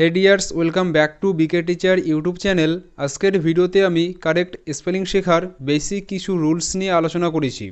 Hey dears welcome back to B K teacher YouTube channel আজকের ভিডিওতে আমি correct spelling শেখার বেসিক কিছু রুলস নিয়ে আলোচনা করেছি।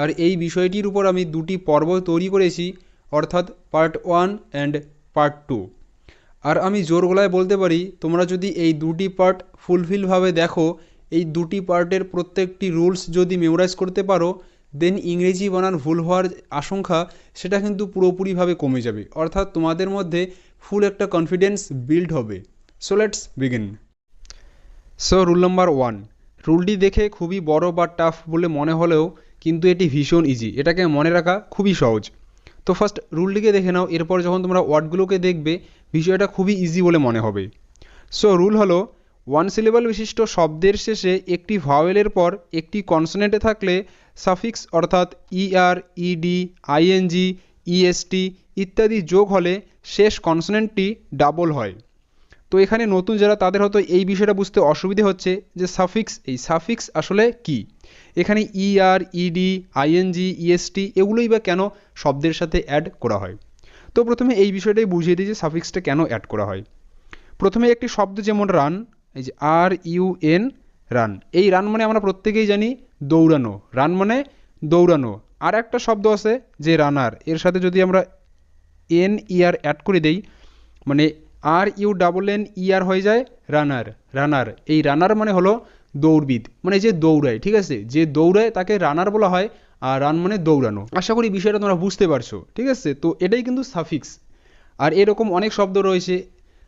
আর এই বিষয়টির উপর আমি দুটি পর্ব তৈরি করেছি, অর্থাৎ part one and part two আর আমি জোর গলায় বলতে পারি, তোমরা যদি এই দুটি পার্ট ফুলফিলভাবে দেখো, এই দুটি পার্টের প্রত্যেকটি রুলস যদি মেমোরাইজ করতে পারো দেন ইংরেজি বানান ভুল হওয়ার আশঙ্কা, সেটা কিন্তু পুরোপুরিভাবে কমে যাবে। অর্থাৎ তোমাদের মধ্যে ফুল একটা কনফিডেন্স বিল্ড হবে। So let's begin so rule number one রুলটি দেখে খুবই বড় বা টাফ বলে মনে হলেও কিন্তু এটি ভীষণ ইজি এটাকে মনে রাখা খুবই সহজ। তো ফার্স্ট রুলটিকে দেখে নাও। এরপর যখন তোমরা ওয়ার্ডগুলোকে দেখবে, বিষয়টা খুবই ইজি বলে মনে হবে। সো রুল হলো ওয়ান সিলেবল বিশিষ্ট শব্দের শেষে একটি ভাওয়েলের পর একটি কনসোনেন্টে থাকলে সাফিক্স অর্থাৎ ইআর ইডি আইএনজি ইএসটি ইত্যাদি যোগ হলে শেষ কনসোনেন্টটি ডাবল হয়। তো এখানে নতুন যারা তাদের হয়তো এই বিষয়টা বুঝতে অসুবিধে হচ্ছে যে সাফিক্স এই সাফিক্স আসলে কি? এখানে ইআর ইডি আইএনজি ইএসটি এগুলোই বা কেন শব্দের সাথে অ্যাড করা হয়? তো প্রথমে এই বিষয়টাই বুঝিয়ে দিই যে সাফিক্সটা কেন অ্যাড করা হয়। প্রথমে একটি শব্দ যেমন রান এই যে আর ইউ এন রান এই রান মানে আমরা প্রত্যেকেই জানি দৌড়ানো। রান মানে দৌড়ানো। আর একটা শব্দ আছে যে রানার এর সাথে যদি আমরা এন ইয়ার অ্যাড করে দেই মানে R U double N E R হয়ে যায় রানার রানার এই রানার মানে হলো দৌড়বিদ মানে যে দৌড়ায়, ঠিক আছে? যে দৌড়ায় তাকে রানার বলা হয়, আর রান মানে দৌড়ানো। আশা করি বিষয়টা তোমরা বুঝতে পারছ, ঠিক আছে? তো এটাই কিন্তু সাফিক্স আর এরকম অনেক শব্দ রয়েছে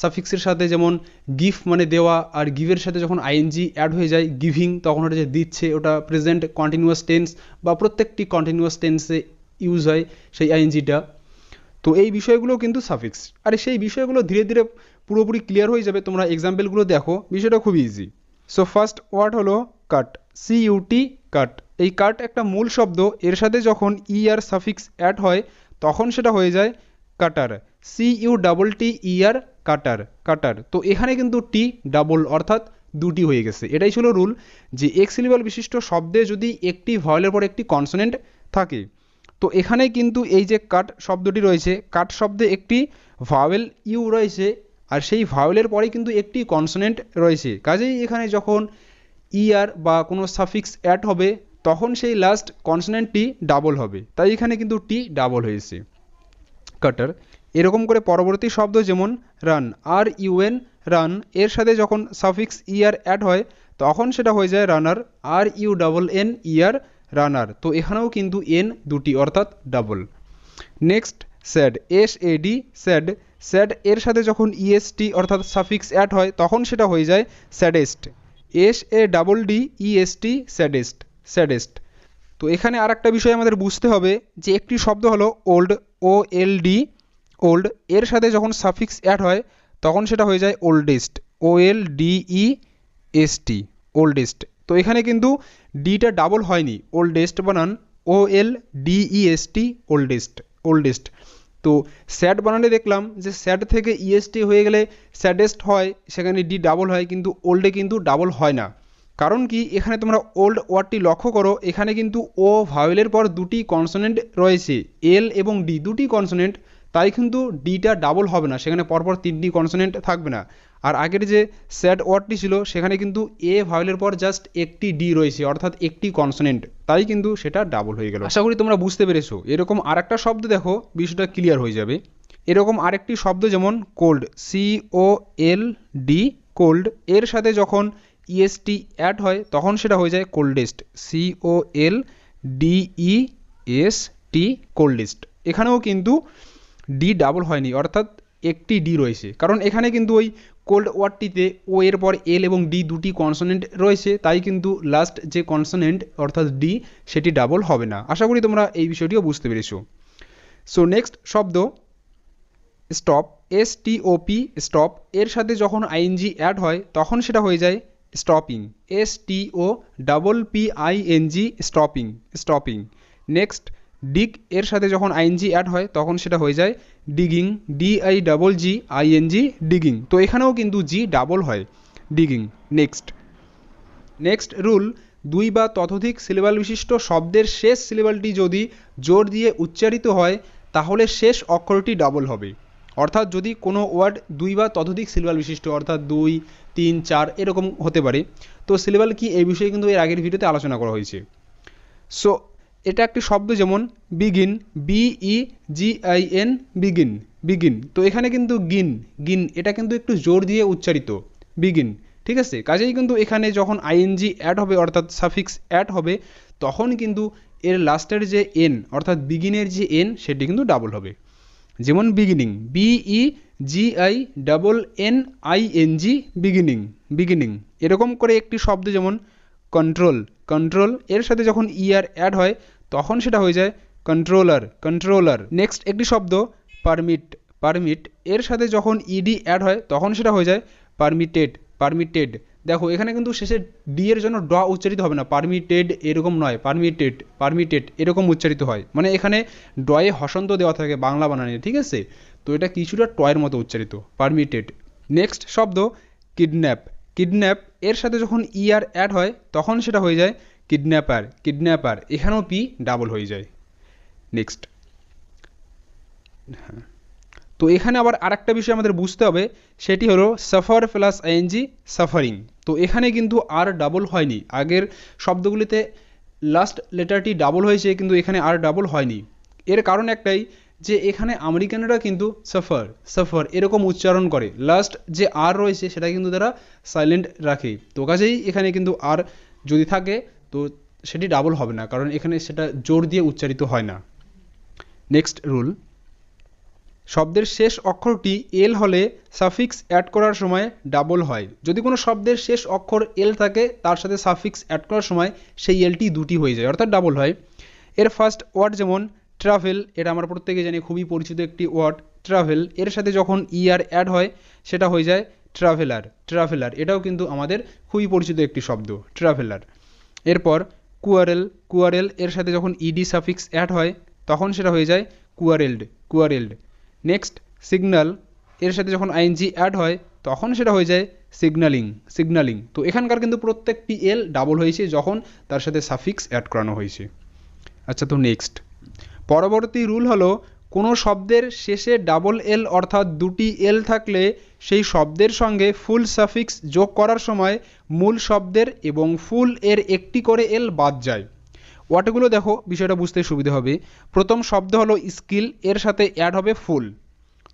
সাফিক্সের সাথে যেমন গিফট মানে দেওয়া আর গিভের সাথে যখন আইএনজি অ্যাড হয়ে যায় গিভিং তখন ওটা যে দিচ্ছে, ওটা প্রেজেন্ট কন্টিনিউয়াস টেন্স বা প্রত্যেকটি কন্টিনিউয়াস টেন্সে ইউজ হয় সেই আইএনজিটা তো এই বিষয়গুলো কিন্তু সাফিক্স আর সেই বিষয়গুলো ধীরে ধীরে পুরোপুরি ক্লিয়ার হয়ে যাবে। তোমরা এক্সাম্পলগুলো দেখো, বিষয়টা খুবই ইজি সো ফার্স্ট ওয়ার্ড হলো কাট সি ইউটি কাট এই কাট একটা মূল শব্দ, এর সাথে যখন ই আর সাফিক্স অ্যাড হয়, তখন সেটা হয়ে যায় cutter C U double T E R cutter cutter তো এখানে কিন্তু টি ডাবল অর্থাৎ দুটি হয়ে গেছে। এটাই ছিল রুল যে এক বিশিষ্ট শব্দে যদি একটি ভয়েলের পর একটি কনসোনেন্ট থাকে, তো এখানে কিন্তু এই যে কাট শব্দটি রয়েছে কাট শব্দে একটি ভাওয়েল ইউ রয়েছে আর সেই ভাওয়েলের পরে কিন্তু একটি কনসোনেন্ট রয়েছে। কাজেই এখানে যখন ইয়ার বা কোনো সাফিক্স অ্যাড হবে, তখন সেই লাস্ট কনসোনেন্টটি ডাবল হবে। তাই এখানে কিন্তু টি ডাবল হয়েছে। কাটার এরকম করে পরবর্তী শব্দ যেমন রান আর ইউএন রান এর সাথে যখন সাফিক্স ইয়ার অ্যাড হয়, তখন সেটা হয়ে যায় runner R U double N E R runner তো এখানেও কিন্তু এন দুটি, অর্থাৎ double next sad S A D sad sad এর সাথে যখন ইএসটি অর্থাৎ সাফিক্স অ্যাড হয়, তখন সেটা হয়ে যায় saddest S A double D E S T saddest saddest তো এখানে আর একটা বিষয় আমাদের বুঝতে হবে, যে একটি শব্দ হলো old O L D old এর সাথে যখন সাফিক্স অ্যাড হয়, তখন সেটা হয়ে যায় oldest O L D E S T oldest তো এখানে কিন্তু ডিটা ডাবল হয়নি ওল্ডেস্ট বানান O L D E S T oldest oldest তো স্যাড বানানে দেখলাম যে স্যাড থেকে ইএসটি হয়ে গেলে স্যাডেস্ট হয়, সেখানে ডি ডাবল হয়, কিন্তু ওল্ডে কিন্তু ডাবল হয় না। কারণ কি? এখানে তোমরা ওল্ড ওয়ার্ডটি লক্ষ্য করো, এখানে কিন্তু ও ভাওয়েলের পর দুটি কনসোনেন্ট রয়েছে এল এবং ডি দুটি কনসোনেন্ট তাই কিন্তু ডিটা ডাবল হবে না। সেখানে পরপর তিনটি কনসোনেন্ট থাকবে না। আর আগের যে স্যাড ওয়ার্ডটি ছিল, সেখানে কিন্তু এ ভাওয়েলের পর জাস্ট একটি ডি রয়েছে, অর্থাৎ একটি কনসোনেন্ট তাই কিন্তু সেটা ডাবল হয়ে গেল। আশা করি তোমরা বুঝতে পেরেছ। এরকম আরেকটা শব্দ দেখো, বিষয়টা ক্লিয়ার হয়ে যাবে। এরকম আরেকটি শব্দ যেমন cold C O L D cold এর সাথে যখন ইএসটি অ্যাড হয়, তখন সেটা হয়ে যায় coldest C O L D E S T coldest এখানেও কিন্তু ডি ডাবল হয়নি, অর্থাৎ একটি ডি রয়েছে। কারণ এখানে কিন্তু ওই কোল্ড ওয়ার্ডটিতে ও এর পর এল এবং ডি দুটি কনসোনেন্ট রয়েছে, তাই কিন্তু লাস্ট যে কনসোনেন্ট অর্থাৎ ডি সেটি ডাবল হবে না। আশা করি তোমরা এই বিষয়টিও বুঝতে পেরেছ। সো নেক্সট শব্দ stop S T O P stop এর সাথে যখন আইএনজি অ্যাড হয়, তখন সেটা হয়ে যায় stopping S T O double P I N G stopping stopping next dig এর সাথে যখন আইএনজি অ্যাড হয়, তখন সেটা হয়ে যায় digging D I double G I N G digging তো এখানেও কিন্তু জি ডাবল হয় ডিগিং নেক্সট নেক্সট রুল দুই বা ততোধিক সিলেবাল বিশিষ্ট শব্দের শেষ সিলেবালটি যদি জোর দিয়ে উচ্চারিত হয়, তাহলে শেষ অক্ষরটি ডাবল হবে। অর্থাৎ যদি কোনো ওয়ার্ড দুই বা ততোধিক সিলেবাল বিশিষ্ট, অর্থাৎ দুই, তিন, চার, এরকম হতে পারে। তো সিলেবাল কি এই বিষয়ে কিন্তু এর আগের ভিডিওতে আলোচনা করা হয়েছে। সো এটা একটি শব্দ যেমন begin B E G I N begin begin তো এখানে কিন্তু গিন গিন এটা কিন্তু একটু জোর দিয়ে উচ্চারিত। বিগিন ঠিক আছে? কাজেই কিন্তু এখানে যখন আইএনজি অ্যাড হবে, অর্থাৎ সাফিক্স অ্যাড হবে, তখন কিন্তু এর লাস্টের যে এন অর্থাৎ বিগিনের যে এন সেটি কিন্তু ডাবল হবে। যেমন beginning B E G I double N I N G beginning beginning এরকম করে একটি শব্দ যেমন কন্ট্রোল কন্ট্রোল এর সাথে যখন ইয়ার অ্যাড হয় তখন সেটা হয়ে যায় কন্ট্রোলার কন্ট্রোলার নেক্সট একটি শব্দ পারমিট পারমিট এর সাথে যখন ইডি অ্যাড হয়, তখন সেটা হয়ে যায় পারমিটেড পারমিটেড দেখো, এখানে কিন্তু শেষে ডি এর জন্য ড উচ্চারিত হবে না। পারমিটেড এরকম নয় পারমিটেড পারমিটেড এরকম উচ্চারিত হয়। মানে এখানে ডয়ে হসন্ত দেওয়া থাকে বাংলা বানানে, ঠিক আছে? তো এটা কিছুটা টয়ের মতো উচ্চারিত পারমিটেড নেক্সট শব্দ কিডন্যাপ কিডন্যাপ এর সাথে যখন ইআর অ্যাড হয়, তখন সেটা হয়ে যায় কিডন্যাপার কিডন্যাপার এখানেও পি ডাবল হয়ে যায়। নেক্সট হ্যাঁ। তো এখানে আবার আরেকটা বিষয় আমাদের বুঝতে হবে, সেটি হলো সাফার প্লাস আইএনজি সাফারিং তো এখানে কিন্তু আর ডাবল হয়নি। আগের শব্দগুলিতে লাস্ট লেটারটি ডাবল হয়েছে, কিন্তু এখানে আর ডাবল হয়নি। এর কারণ একটাই যে এখানে আমেরিকানরা কিন্তু সাফার সাফার এরকম উচ্চারণ করে। লাস্ট যে আর রয়েছে, সেটা কিন্তু তারা সাইলেন্ট রাখে। তো কাজেই এখানে কিন্তু আর যদি থাকে তো সেটি ডাবল হবে না, কারণ এখানে সেটা জোর দিয়ে উচ্চারিত হয় না। নেক্সট রুল শব্দের শেষ অক্ষরটি এল হলে সাফিক্স অ্যাড করার সময় ডাবল হয়। যদি কোনো শব্দের শেষ অক্ষর এল থাকে, তার সাথে সাফিক্স অ্যাড করার সময় সেই এলটি দুটি হয়ে যায়, অর্থাৎ ডাবল হয়। এর ফার্স্ট ওয়ার্ড যেমন ট্রাভেল এটা আমরা প্রত্যেকে জানি, খুবই পরিচিত একটি ওয়ার্ড ট্রাভেল এর সাথে যখন ইয়ার অ্যাড হয়, সেটা হয়ে যায় ট্রাভেলার ট্রাভেলার এটাও কিন্তু আমাদের খুবই পরিচিত একটি শব্দ ট্রাভেলার এরপর কুয়ারেল কুয়ারেল এর সাথে যখন ইডি সাফিক্স অ্যাড হয়, তখন সেটা হয়ে যায় কুয়ারেলড কুয়ারেলড। নেক্সট সিগন্যাল এর সাথে যখন আইএনজি অ্যাড হয়, তখন সেটা হয়ে যায় সিগন্যালিং সিগন্যালিং তো এখানকার কিন্তু প্রত্যেকটি এল ডাবল হয়েছে যখন তার সাথে সাফিক্স অ্যাড করানো হয়েছে। আচ্ছা তো নেক্সট পরবর্তী রুল হলো কোনো শব্দের শেষে ডাবল এল অর্থাৎ দুটি এল থাকলে সেই শব্দের সঙ্গে ফুল সাফিক্স যোগ করার সময় মূল শব্দের এবং ফুল এর একটি করে এল বাদ যায়। ওয়াটগুলো দেখো, বিষয়টা বুঝতে সুবিধা হবে। প্রথম শব্দ হলো স্কিল এর সাথে অ্যাড হবে ফুল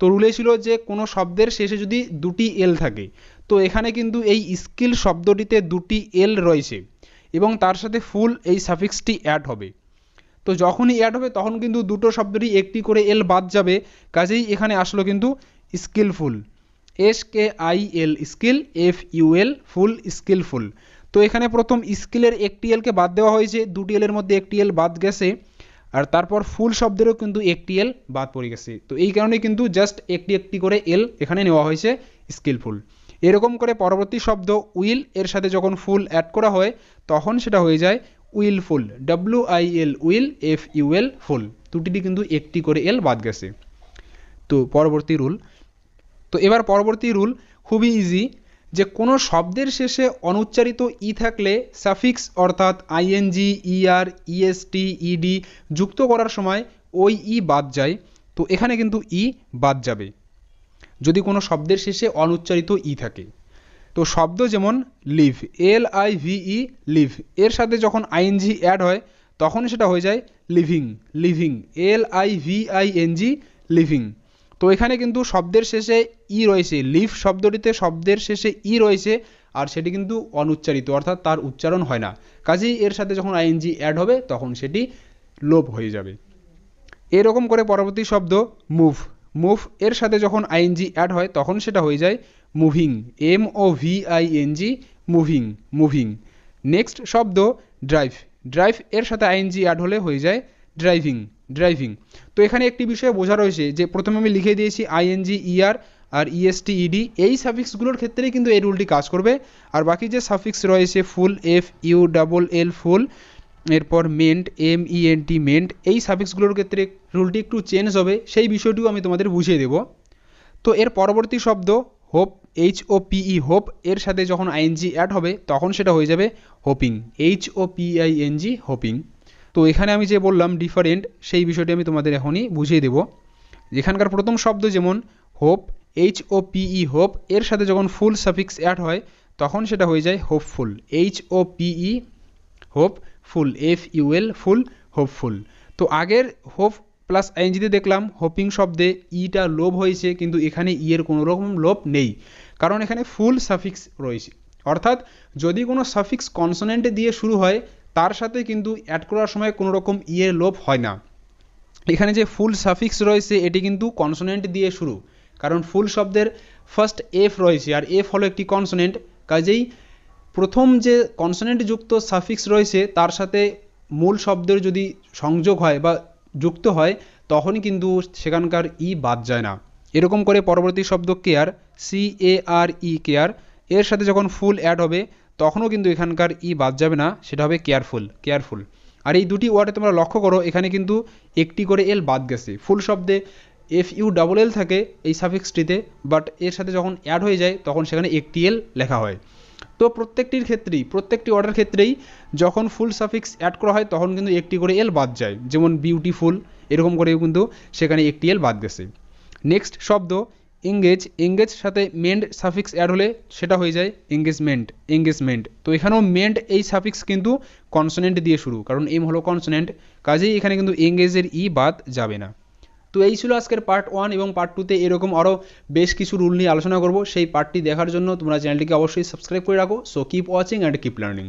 তো রুলে ছিল যে কোনো শব্দের শেষে যদি দুটি এল থাকে, তো এখানে কিন্তু এই স্কিল শব্দটিতে দুটি এল রয়েছে এবং তার সাথে ফুল এই সাফিক্সটি অ্যাড হবে। তো যখনই অ্যাড হবে, তখন কিন্তু দুটো শব্দরই একটি করে এল বাদ যাবে। কাজেই এখানে আসলো কিন্তু skilful S K I L skill F U L full skilful তো এখানে প্রথম স্কিলের একটি এলকে বাদ দেওয়া হয়েছে, দুটি এলের মধ্যে একটি এল বাদ গেছে, আর তারপর ফুল শব্দেরও কিন্তু একটি এল বাদ পড়ে গেছে। তো এই কারণে কিন্তু জাস্ট একটি একটি করে এল এখানে নেওয়া হয়েছে স্কিলফুল এরকম করে পরবর্তী শব্দ উইল এর সাথে যখন ফুল অ্যাড করা হয়, তখন সেটা হয়ে যায় wilful W I L will F U L full. দুটিটি কিন্তু একটি করে এল বাদ গেছে। তো পরবর্তী রুল। তো এবার পরবর্তী রুল, খুবই ইজি যে কোনো শব্দের শেষে অনুচ্চারিত ই থাকলে সাফিক্স অর্থাৎ আইএনজি ইআর ইএসটি ইডি যুক্ত করার সময় ওই ই বাদ যায়। তো এখানে কিন্তু ই বাদ যাবে। যদি কোনো শব্দের শেষে অনুচ্চারিত ই থাকে। তো শব্দ যেমন live, L I V E live, এর সাথে যখন আইএনজি অ্যাড হয়, তখন সেটা হয়ে যায় living living, L I V I N G living. তো এখানে কিন্তু শব্দের শেষে ই রয়েছে, লিভ শব্দটিতে শব্দের শেষে ই রয়েছে, আর সেটি কিন্তু অনুচ্চারিত, অর্থাৎ তার উচ্চারণ হয় না। কাজেই এর সাথে যখন আইএনজি অ্যাড হবে, তখন সেটি লোপ হয়ে যাবে। এরকম করে পরবর্তী শব্দ মুভ মুভ এর সাথে যখন আইএনজি অ্যাড হয়, তখন সেটা হয়ে যায় moving M O V I N G moving moving next শব্দ ড্রাইভ ড্রাইভ এর সাথে আইএনজি অ্যাড হলে হয়ে যায় ড্রাইভিং ড্রাইভিং তো এখানে একটি বিষয় বোঝা রয়েছে যে প্রথমে আমি লিখে দিয়েছি আইএনজি ইআর আর ইএসটি ইডি এই সাফিক্সগুলোর ক্ষেত্রেই কিন্তু এই রুলটি কাজ করবে। আর বাকি যে সাফিক্স রয়েছে full F U double L full এরপর ment M E N T ment এই সাফিক্সগুলোর ক্ষেত্রে রুলটি একটু চেঞ্জ হবে, সেই বিষয়টিও আমি তোমাদের বুঝিয়ে দেব। তো এর পরবর্তী শব্দ hope H O P E hope এর সাথে যখন আইএনজি অ্যাড হবে, তখন সেটা হয়ে যাবে hoping H O P I N G hoping তো এখানে আমি যে বললাম ডিফারেন্ট সেই বিষয়টি আমি তোমাদের এখনই বুঝিয়ে দেব। এখানকার প্রথম শব্দ যেমন hope H O P E hope এর সাথে যখন ফুল সাফিক্স অ্যাড হয়, তখন সেটা হয়ে যায় hopeful H O P E hope full F U L full hopeful তো আগের হোপ প্লাস আইএনজিতে দেখলাম হোপিং শব্দে ইটা লোভ হয়েছে, কিন্তু এখানে ই এর কোনো রকম লোভ নেই। কারণ এখানে ফুল সাফিক্স রয়েছে। অর্থাৎ যদি কোনো সাফিক্স কনসোনেন্ট দিয়ে শুরু হয়, তার সাথে কিন্তু অ্যাড করার সময় কোনো রকম ই এর লোভ হয় না। এখানে যে ফুল সাফিক্স রয়েছে, এটি কিন্তু কনসোনেন্ট দিয়ে শুরু। কারণ ফুল শব্দের ফার্স্ট এফ রয়েছে, আর এফ হলো একটি কনসোনেন্ট কাজেই প্রথম যে কনসোনেন্ট যুক্ত সাফিক্স রয়েছে, তার সাথে মূল শব্দের যদি সংযোগ হয় বা যুক্ত হয়, তখনই কিন্তু সেখানকার ই বাদ যায় না। এরকম করে পরবর্তী শব্দ care C A R E care এর সাথে যখন ফুল অ্যাড হবে, তখনও কিন্তু এখানকার ই বাদ যাবে না, সেটা হবে কেয়ারফুল কেয়ারফুল আর এই দুটি ওয়ার্ডে তোমরা লক্ষ্য করো, এখানে কিন্তু একটি করে এল বাদ গেছে। ফুল শব্দে এফ ইউ ডাবল এল থাকে এই সাফিক্সটিতে বাট এর সাথে যখন অ্যাড হয়ে যায়, তখন সেখানে একটি এল লেখা হয়। তো প্রত্যেকটির ক্ষেত্রেই, প্রত্যেকটি অর্ডার ক্ষেত্রেই যখন ফুল সাফিক্স অ্যাড করা হয়, তখন কিন্তু একটি করে এল বাদ যায়। যেমন বিউটিফুল এরকম করেও কিন্তু সেখানে একটি এল বাদ গেছে। নেক্সট শব্দ এঙ্গেজ এঙ্গেজ সাথে মেন্ড সাফিক্স অ্যাড হলে সেটা হয়ে যায় এঙ্গেজমেন্ট এঙ্গেজমেন্ট তো এখানেও মেন্ড এই সাফিক্স কিন্তু কনসোনেন্ট দিয়ে শুরু, কারণ এম হলো কনসোনেন্ট কাজেই এখানে কিন্তু এঙ্গেজের ই বাদ যাবে না। তো এই ছিল আজকের পার্ট ওয়ান এবং পার্ট টুতে এরকম আরও বেশ কিছু রুল নিয়ে আলোচনা করব। সেই পার্টটি দেখার জন্য তোমরা চ্যানেলটিকে অবশ্যই সাবস্ক্রাইব করে রাখো। So keep watching and keep learning